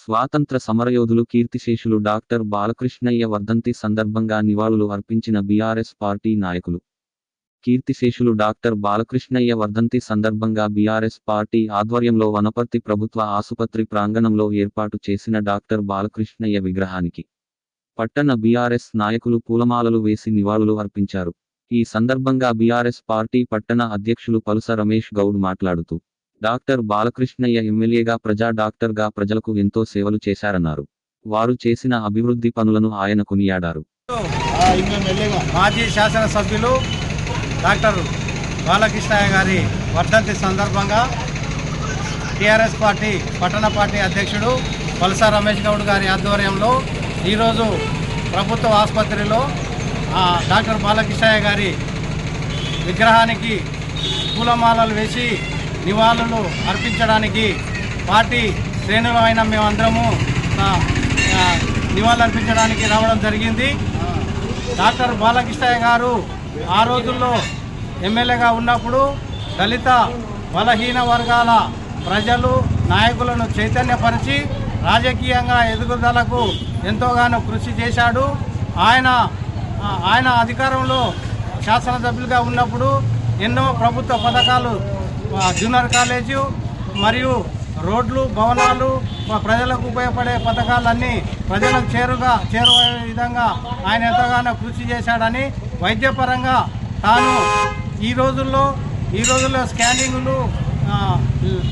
స్వాతంత్ర సమరయోధులు కీర్తిశేషులు డాక్టర్ బాలకృష్ణయ్య వర్ధంతి సందర్భంగా నివాళులు అర్పించిన బీఆర్ఎస్ పార్టీ నాయకులు. కీర్తిశేషులు డాక్టర్ బాలకృష్ణయ్య వర్ధంతి సందర్భంగా బీఆర్ఎస్ పార్టీ ఆధ్వర్యంలో వనపర్తి ప్రభుత్వ ఆసుపత్రి ప్రాంగణంలో ఏర్పాటు చేసిన డాక్టర్ బాలకృష్ణయ్య విగ్రహానికి పట్టణ బీఆర్ఎస్ నాయకులు పూలమాలలు వేసి నివాళులు అర్పించారు. ఈ సందర్భంగా బీఆర్ఎస్ పార్టీ పట్టణ అధ్యక్షులు పలుస రమేష్ గౌడ్ మాట్లాడుతూ డాక్టర్ బాలకృష్ణయ్య ఎమ్మెల్యేగా ప్రజా డాక్టర్గా ప్రజలకు ఎంతో సేవలు చేశారన్నారు. వారు చేసిన అభివృద్ధి పనులను ఆయన కొనియాడారు. మాజీ శాసనసభ్యులు డాక్టర్ బాలకృష్ణయ్య గారి వర్ధంతి సందర్భంగా టీఆర్ఎస్ పార్టీ పట్టణ పార్టీ అధ్యక్షుడు వలస రమేష్ గౌడ్ గారి ఆధ్వర్యంలో ఈరోజు ప్రభుత్వ ఆసుపత్రిలో డాక్టర్ బాలకృష్ణయ్య గారి విగ్రహానికి పూలమాలలు వేసి నివాళులు అర్పించడానికి పార్టీ శ్రేణులమైన మేమందరము నివాళులు అర్పించడానికి రావడం జరిగింది. డాక్టర్ బాలకృష్ణయ్య గారు ఆ రోజుల్లో ఎమ్మెల్యేగా ఉన్నప్పుడు దళిత బలహీన వర్గాల ప్రజలు నాయకులను చైతన్యపరిచి రాజకీయంగా ఎదుగుదలకు ఎంతోగానో కృషి చేశాడు. ఆయన ఆయన అధికారంలో శాసనసభ్యులుగా ఉన్నప్పుడు ఎన్నో ప్రభుత్వ పథకాలు జూనియర్ కాలేజు మరియు రోడ్లు భవనాలు ప్రజలకు ఉపయోగపడే పథకాలన్నీ ప్రజలకు చేరుగా చేరువయ్యే విధంగా ఆయన ఎంతగానో కృషి చేశాడని వైద్యపరంగా తాను ఈ రోజుల్లో ఈ రోజుల్లో స్కానింగ్లు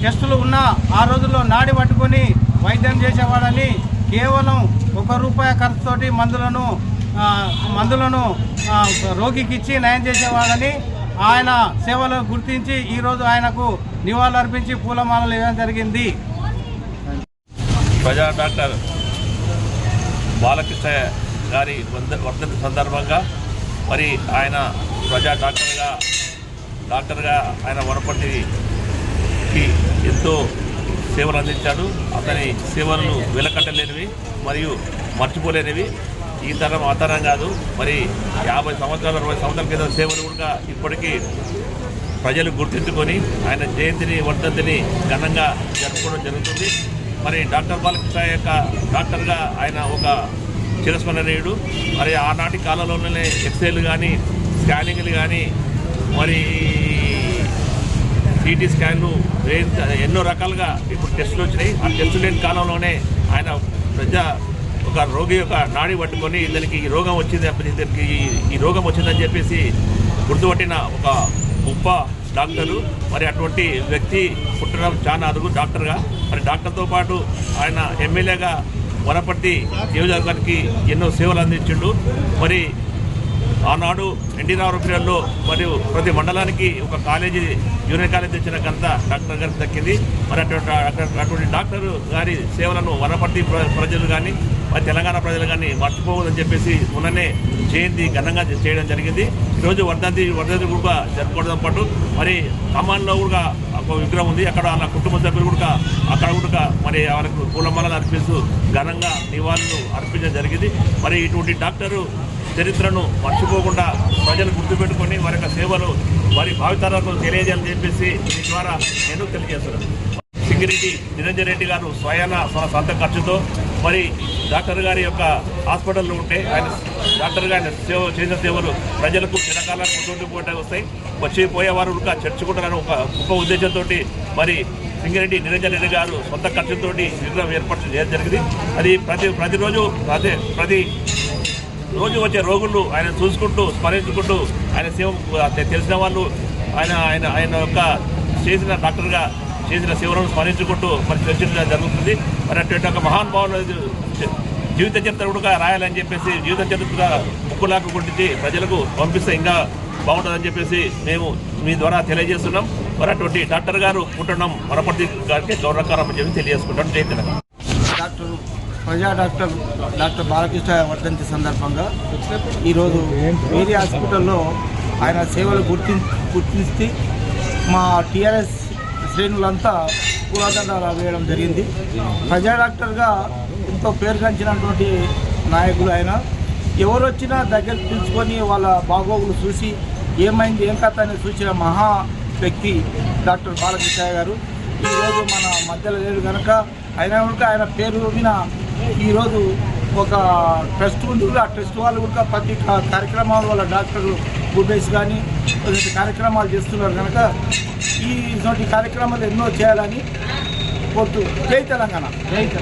టెస్టులు ఉన్న ఆ రోజుల్లో నాడి పట్టుకొని వైద్యం చేసేవాడని కేవలం ఒక రూపాయి ఖర్చుతోటి మందులను మందులను రోగికి ఇచ్చి నయం చేసేవాడని ఆయన సేవలను గుర్తించి ఈరోజు ఆయనకు నివాళులు అర్పించి పూలమాలలు ఇవ్వడం జరిగింది. ప్రజా డాక్టర్ బాలకృష్ణ గారి వర్ధంతి సందర్భంగా మరి ఆయన ప్రజా డాక్టర్గా డాక్టర్గా ఆయన వనపర్తికి ఎంతో సేవలు అందించాడు. అతని సేవలను వెలకట్టలేనివి మరియు మర్చిపోలేనివి. ఈ తరం ఆ తరం కాదు. మరి యాభై సంవత్సరాలు అరవై సంవత్సరాల క్రితం సేవలు కూడా ఇప్పటికీ ప్రజలు గుర్తించుకొని ఆయన జయంతిని వర్ధంతిని ఘనంగా జరుపుకోవడం జరుగుతుంది. మరి డాక్టర్ బాలకృష్ణ యొక్క డాక్టర్గా ఆయన ఒక చిరస్మరణీయుడు మరి ఆనాటి కాలంలోనే ఎక్స్రేలు కానీ స్కానింగ్లు కానీ మరి సిటీ స్కాన్లు ఎన్నో రకాలుగా ఇప్పుడు టెస్టులు వచ్చినాయి. ఆ టెస్టులు లేని కాలంలోనే ఆయన ప్రజా ఒక రోగి యొక్క నాడి పట్టుకొని ఇతనికి ఈ రోగం వచ్చింది ఇతనికి ఈ- ఈ రోగం వచ్చిందని చెప్పేసి గుర్తుపట్టిన ఒక గొప్ప డాక్టరు. మరి అటువంటి వ్యక్తి పుట్టడం చాలా అరుగు డాక్టర్గా. మరి డాక్టర్తో పాటు ఆయన ఎమ్మెల్యేగా వనపర్తి నియోజకవర్గానికి ఎన్నో సేవలు అందించిండు. మరి ఆనాడు ఎన్టీ రామారావు పీరియడ్లో మరియు ప్రతి మండలానికి ఒక కాలేజీ యూనియన్ కాలేజీ తెచ్చిన ఘనత డాక్టర్ గారికి దక్కింది. మరి అటువంటి అటువంటి డాక్టర్ గారి సేవలను వనపర్తి ప్రజలు కానీ మరి తెలంగాణ ప్రజలు కానీ మర్చిపోవద్దని చెప్పేసి మొన్ననే జయంతి ఘనంగా చేయడం జరిగింది. ఈరోజు వర్ధంతి వర్ధంతి కూడా జరుపుకోవడంతో పాటు మరి ఖమ్మంలో కూడా ఒక విగ్రహం ఉంది. అక్కడ వాళ్ళ కుటుంబ సభ్యులు కూడా అక్కడ కూడా మరి వాళ్ళకు పూలమాలలు అర్పిస్తూ ఘనంగా నివాళులు అర్పించడం జరిగింది. మరి ఇటువంటి డాక్టరు చరిత్రను మర్చిపోకుండా ప్రజలు గుర్తుపెట్టుకొని వారి యొక్క సేవలు వారి భావితరాలకు తెలియజేయాలని చెప్పేసి దీని ద్వారా నేను తెలియజేస్తున్నాను. సింగిరెడ్డి నిరంజన్ రెడ్డి గారు స్వయాన తన సొంత ఖర్చుతో మరి డాక్టర్ గారి యొక్క హాస్పిటల్లో ఉంటే ఆయన డాక్టర్ గారి సేవ చేసిన సేవలు ప్రజలకు చిరకాలం గుర్తుండిపోతే వస్తాయి. వచ్చి పోయేవారు ఇంకా చర్చకుంటారని ఒక గొప్ప ఉద్దేశంతో మరి సింగిరెడ్డి నిరంజన్ రెడ్డి గారు సొంత ఖర్చుతో విగ్రహం ఏర్పాటు చేయడం జరిగింది. అది ప్రతి ప్రతిరోజు అదే ప్రతి రోజు వచ్చే రోగులు ఆయన చూసుకుంటూ స్మరించుకుంటూ ఆయన సేవ తెలిసిన వాళ్ళు ఆయన ఆయన ఆయన యొక్క చేసిన డాక్టర్గా చేసిన సేవలను స్మరించుకుంటూ మరి చర్చించడం జరుగుతుంది. మరి అటువంటి ఒక మహానుభావులు జీవిత చరిత్ర కూడా రాయాలని చెప్పేసి జీవిత చరిత్ర ముక్కులాకు కొట్టించి ప్రజలకు పంపిస్తే ఇంకా బాగుంటుందని చెప్పేసి మేము మీ ద్వారా తెలియజేస్తున్నాం. మరి అటువంటి డాక్టర్ గారు పుట్టడం వనపర్తి గారికి గౌరవకారం చెప్పి తెలియజేసుకుంటాం జై తెలంగాణ డాక్టర్ ప్రజా డాక్టర్ డాక్టర్ బాలకృష్ణ వర్ధంతి సందర్భంగా ఈరోజు వేరే హాస్పిటల్లో ఆయన సేవలు గుర్తి గుర్తించి మా టీఆర్ఎస్ శ్రేణులంతా పూలదండాలు వేయడం జరిగింది. ప్రజా డాక్టర్గా ఎంతో పేరుగాంచినటువంటి నాయకులు ఆయన. ఎవరు వచ్చినా దగ్గర పిలుచుకొని వాళ్ళ బాగోగులు చూసి ఏమైంది ఏం కథ అని చూసిన మహా వ్యక్తి డాక్టర్ బాలకృష్ణ గారు. ఈరోజు మన మధ్యలో లేడు కనుక అయినా కనుక ఆయన పేరు మీద ఈరోజు ఒక ట్రస్ట్ ఉంది ఆ ట్రస్ట్ వాళ్ళు కూడా ప్రతి కార్యక్రమాల వల్ల డాక్టర్ భూపేష్ కానీ కార్యక్రమాలు చేస్తున్నారు కనుక ఈ ఇటువంటి కార్యక్రమాలు ఎన్నో చేయాలని కోరుతూ. జై తెలంగాణ. జై తెలంగాణ